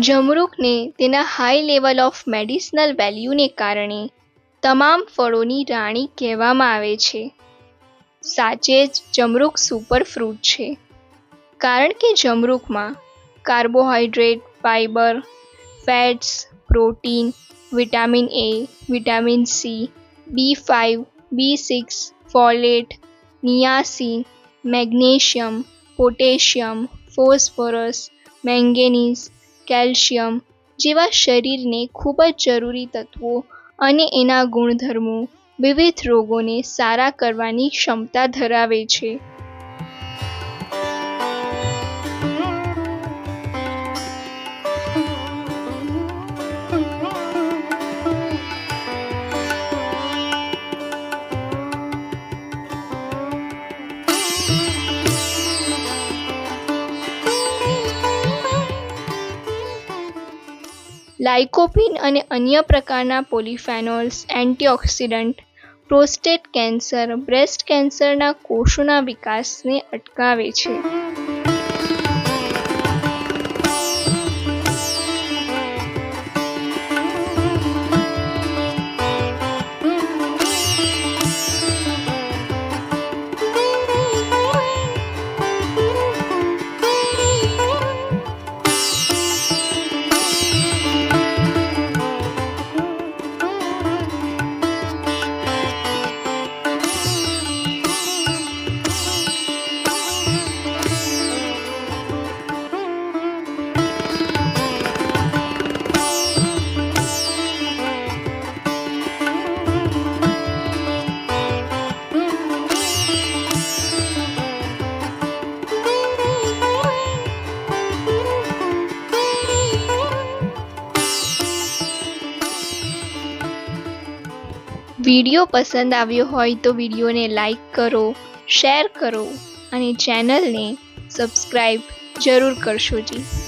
જમરૂખને તેના high level of medicinal વેલ્યુને કારણે તમામ ફળોની રાણી કહેવામાં આવે છે. સાચે જ જમરૂખ સુપર ફ્રૂટ છે. કારણ કે જમરૂખમાં carbohydrate fibre fats protein vitamin A vitamin C B five B six folate niacin magnesium potassium phosphorus manganese calcium જેવા શરીરને ખૂબ જ જરૂરી તત્વો અને એના ગુણધર્મો વિવિધ રોગોને સારા કરવાની ક્ષમતા ધરાવે છે. લાઇકોપીન અને અન્ય પ્રકારના polyphenols antioxidant prostate cancer breast કેન્સરના કોષોના વિકાસને અટકાવે છે. વીડિયો પસંદ આવ્યો હોય તો વિડીયોને લાઈક કરો, શેર કરો અને ચેનલને સબસ્ક્રાઈબ જરૂર કરશો જી.